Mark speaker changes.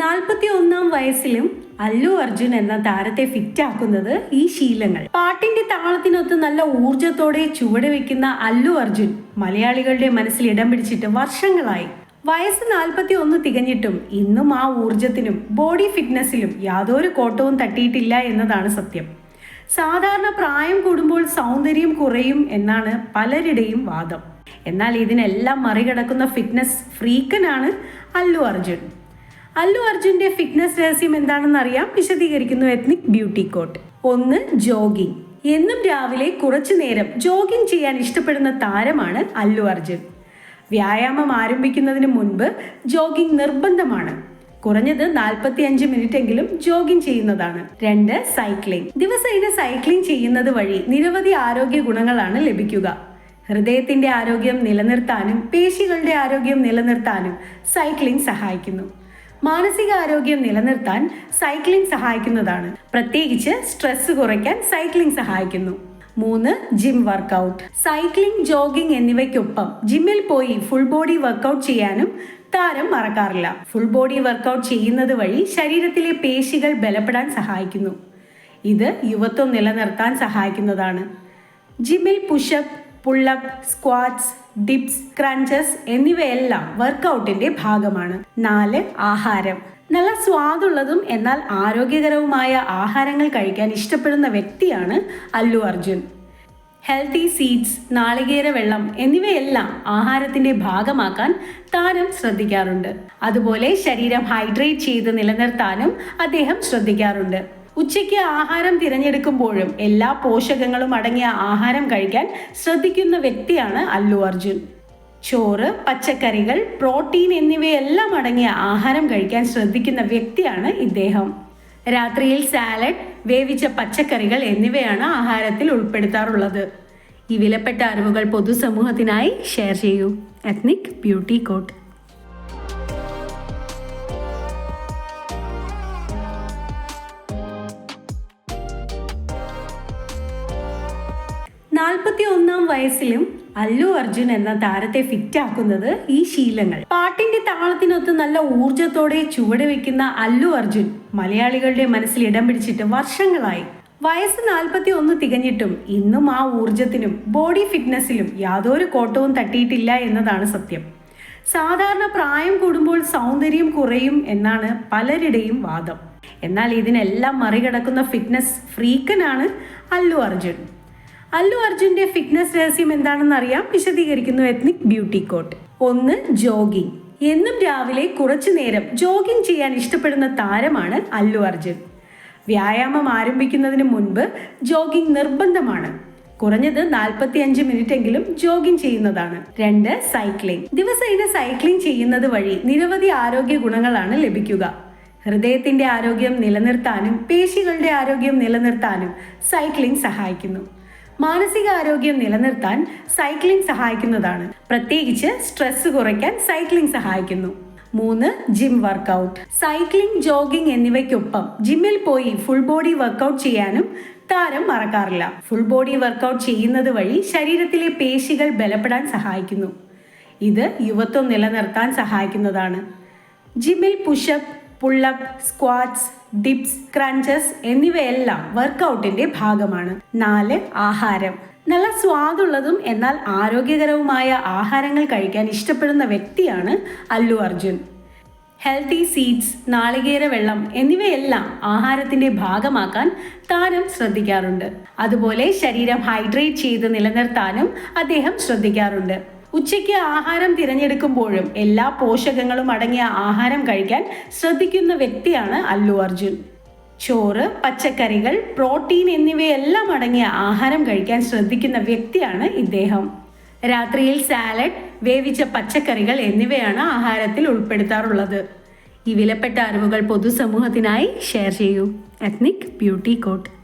Speaker 1: നാൽപ്പത്തി ഒന്നാം വയസ്സിലും അല്ലു അർജുൻ എന്ന താരത്തെ ഫിറ്റ് ആക്കുന്നത് ഈ ശീലങ്ങൾ. പാട്ടിന്റെ താളത്തിനൊത്ത് നല്ല ഊർജത്തോടെ ചുവട് വെക്കുന്ന അല്ലു അർജുൻ മലയാളികളുടെ മനസ്സിൽ ഇടം പിടിച്ചിട്ട് വർഷങ്ങളായി. വയസ്സ് നാൽപ്പത്തി ഒന്ന് തികഞ്ഞിട്ടും ഇന്നും ആ ഊർജത്തിനും ബോഡി ഫിറ്റ്നസ്സിലും യാതൊരു കോട്ടവും തട്ടിയിട്ടില്ല എന്നതാണ് സത്യം. സാധാരണ പ്രായം കൂടുമ്പോൾ സൗന്ദര്യം കുറയും എന്നാണ് പലരുടെയും വാദം. എന്നാൽ ഇതിനെല്ലാം മറികടക്കുന്ന ഫിറ്റ്നസ് ഫ്രീക്കനാണ് അല്ലു അർജുൻ. അല്ലു അർജുന്റെ ഫിറ്റ്നസ് രഹസ്യം എന്താണെന്ന് അറിയാം വിശദീകരിക്കുന്നു എത്നിക് ബ്യൂട്ടി കോട്ട് ഒന്ന് ജോഗിംഗ് എന്നും രാവിലെ കുറച്ചു നേരം ജോഗിംഗ് ചെയ്യാൻ ഇഷ്ടപ്പെടുന്ന താരമാണ് അല്ലു അർജുൻ. വ്യായാമം ആരംഭിക്കുന്നതിന് മുൻപ് ജോഗിംഗ് നിർബന്ധമാണ്. കുറഞ്ഞത് നാൽപ്പത്തി അഞ്ച് മിനിറ്റ് എങ്കിലും ജോഗിംഗ് ചെയ്യുന്നതാണ്. രണ്ട് സൈക്ലിംഗ് ദിവസേന സൈക്ലിംഗ് ചെയ്യുന്നത് വഴി നിരവധി ആരോഗ്യ ഗുണങ്ങളാണ് ലഭിക്കുക. ഹൃദയത്തിന്റെ ആരോഗ്യം നിലനിർത്താനും പേശികളുടെ ആരോഗ്യം നിലനിർത്താനും സൈക്ലിംഗ് സഹായിക്കുന്നു. മാനസിക ആരോഗ്യം നിലനിർത്താൻ സൈക്ലിംഗ് സഹായിക്കുന്നതാണ്. പ്രത്യേകിച്ച് സ്ട്രെസ് കുറയ്ക്കാൻ സൈക്ലിംഗ് സഹായിക്കുന്നു. മൂന്ന് ജിം വർക്കൗട്ട് സൈക്ലിംഗ് ജോഗിംഗ് എന്നിവയ്ക്കൊപ്പം ജിമ്മിൽ പോയി ഫുൾ ബോഡി വർക്കൗട്ട് ചെയ്യാനും താരം മറക്കാറില്ല. ഫുൾ ബോഡി വർക്കൗട്ട് ചെയ്യുന്നത് വഴി ശരീരത്തിലെ പേശികൾ ബലപ്പെടാൻ സഹായിക്കുന്നു. ഇത് യുവത്വം നിലനിർത്താൻ സഹായിക്കുന്നതാണ്. ജിമ്മിൽ pushup pullup squats dips crunches എന്നിവയെല്ലാം വർക്കൗട്ടിന്റെ ഭാഗമാണ്. നാല് ആഹാരം. നല്ല സ്വാദുള്ളതും എന്നാൽ ആരോഗ്യകരവുമായ ആഹാരങ്ങൾ കഴിക്കാൻ ഇഷ്ടപ്പെടുന്ന വ്യക്തിയാണ് അല്ലു അർജുൻ. ഹെൽത്തി സീഡ്സ് നാളികേര വെള്ളം എന്നിവയെല്ലാം ആഹാരത്തിന്റെ ഭാഗമാക്കാൻ താരം ശ്രദ്ധിക്കാറുണ്ട്. അതുപോലെ ശരീരം ഹൈഡ്രേറ്റ് ചെയ്ത് നിലനിർത്താനും അദ്ദേഹം ശ്രദ്ധിക്കാറുണ്ട്. ഉച്ചയ്ക്ക് ആഹാരം തിരഞ്ഞെടുക്കുമ്പോഴും എല്ലാ പോഷകങ്ങളും അടങ്ങിയ ആഹാരം കഴിക്കാൻ ശ്രദ്ധിക്കുന്ന വ്യക്തിയാണ് അല്ലു അർജുൻ. ചോറ് പച്ചക്കറികൾ പ്രോട്ടീൻ എന്നിവയെല്ലാം അടങ്ങിയ ആഹാരം കഴിക്കാൻ ശ്രദ്ധിക്കുന്ന വ്യക്തിയാണ് ഇദ്ദേഹം. രാത്രിയിൽ സാലഡ് വേവിച്ച പച്ചക്കറികൾ എന്നിവയാണ് ആഹാരത്തിൽ ഉൾപ്പെടുത്താറുള്ളത്. ഈ വിലപ്പെട്ട അറിവുകൾ പൊതുസമൂഹത്തിനായി ഷെയർ ചെയ്യൂ. Ethnic beauty coat. നാൽപ്പത്തി ഒന്നാം വയസ്സിലും അല്ലു അർജുൻ എന്ന താരത്തെ ഫിറ്റ് ആക്കുന്നത് ഈ ശീലങ്ങൾ. പാട്ടിന്റെ താളത്തിനൊത്ത് നല്ല ഊർജത്തോടെ ചുവട് വെക്കുന്ന അല്ലു അർജുൻ മലയാളികളുടെ മനസ്സിൽ ഇടം പിടിച്ചിട്ട് വർഷങ്ങളായി. വയസ്സ് നാൽപ്പത്തി ഒന്ന് തികഞ്ഞിട്ടും ഇന്നും ആ ഊർജത്തിനും ബോഡി ഫിറ്റ്നസിലും യാതൊരു കോട്ടവും തട്ടിയിട്ടില്ല എന്നതാണ് സത്യം. സാധാരണ പ്രായം കൂടുമ്പോൾ സൗന്ദര്യം കുറയും എന്നാണ് പലരുടെയും വാദം. എന്നാൽ ഇതിനെല്ലാം മറികടക്കുന്ന ഫിറ്റ്നസ് ഫ്രീക്കനാണ് അല്ലു അർജുൻ. അല്ലു അർജുന്റെ ഫിറ്റ്നസ് രഹസ്യം എന്താണെന്ന് അറിയാം വിശദീകരിക്കുന്നു എത്നിക് ബ്യൂട്ടി കോട്ട് ഒന്ന് ജോഗിംഗ് എന്നും രാവിലെ കുറച്ചു നേരം ജോഗിംഗ് ചെയ്യാൻ ഇഷ്ടപ്പെടുന്ന താരമാണ് അല്ലു അർജുൻ. വ്യായാമം ആരംഭിക്കുന്നതിന് മുൻപ് ജോഗിംഗ് നിർബന്ധമാണ്. കുറഞ്ഞത് നാൽപ്പത്തി അഞ്ച് മിനിറ്റ് എങ്കിലും ജോഗിംഗ് ചെയ്യുന്നതാണ്. രണ്ട് സൈക്ലിംഗ് ദിവസേന സൈക്ലിംഗ് ചെയ്യുന്നത് വഴി നിരവധി ആരോഗ്യ ഗുണങ്ങളാണ് ലഭിക്കുക. ഹൃദയത്തിന്റെ ആരോഗ്യം നിലനിർത്താനും പേശികളുടെ ആരോഗ്യം നിലനിർത്താനും സൈക്ലിംഗ് സഹായിക്കുന്നു. മാനസിക ആരോഗ്യം നിലനിർത്താൻ സൈക്ലിംഗ് സഹായിക്കുന്നതാണ്. പ്രത്യേകിച്ച് സ്ട്രെസ് കുറയ്ക്കാൻ സൈക്ലിംഗ് സഹായിക്കുന്നു. മൂന്ന് ജിം വർക്കൗട്ട് സൈക്ലിംഗ് ജോഗിംഗ് എന്നിവയ്ക്കൊപ്പം ജിമ്മിൽ പോയി ഫുൾ ബോഡി വർക്കൗട്ട് ചെയ്യാനും താരം മറക്കാറില്ല. ഫുൾ ബോഡി വർക്കൗട്ട് ചെയ്യുന്നത് വഴി ശരീരത്തിലെ പേശികൾ ബലപ്പെടാൻ സഹായിക്കുന്നു. ഇത് യുവത്വം നിലനിർത്താൻ സഹായിക്കുന്നതാണ്. ജിമ്മിൽ pushup pullup squats dips crunches എന്നിവയെല്ലാം വർക്കൗട്ടിന്റെ ഭാഗമാണ്. നാല് ആഹാരം. നല്ല സ്വാദുള്ളതും എന്നാൽ ആരോഗ്യകരവുമായ ആഹാരങ്ങൾ കഴിക്കാൻ ഇഷ്ടപ്പെടുന്ന വ്യക്തിയാണ് അല്ലു അർജുൻ. ഹെൽത്തി സീഡ്സ് നാളികേര വെള്ളം എന്നിവയെല്ലാം ആഹാരത്തിന്റെ ഭാഗമാക്കാൻ താരം ശ്രദ്ധിക്കാറുണ്ട്. അതുപോലെ ശരീരം ഹൈഡ്രേറ്റ് ചെയ്ത് നിലനിർത്താനും അദ്ദേഹം ശ്രദ്ധിക്കാറുണ്ട്. ഉച്ചയ്ക്ക് ആഹാരം തിരഞ്ഞെടുക്കുമ്പോഴും എല്ലാ പോഷകങ്ങളും അടങ്ങിയ ആഹാരം കഴിക്കാൻ ശ്രദ്ധിക്കുന്ന വ്യക്തിയാണ് അല്ലു അർജുൻ. ചോറ് പച്ചക്കറികൾ പ്രോട്ടീൻ എന്നിവയെല്ലാം അടങ്ങിയ ആഹാരം കഴിക്കാൻ ശ്രദ്ധിക്കുന്ന വ്യക്തിയാണ് ഇദ്ദേഹം. രാത്രിയിൽ സാലഡ് വേവിച്ച പച്ചക്കറികൾ എന്നിവയാണ് ആഹാരത്തിൽ ഉൾപ്പെടുത്താറുള്ളത്. ഈ വിലപ്പെട്ട അറിവുകൾ പൊതുസമൂഹത്തിനായി ഷെയർ ചെയ്യൂ. Ethnic beauty coat.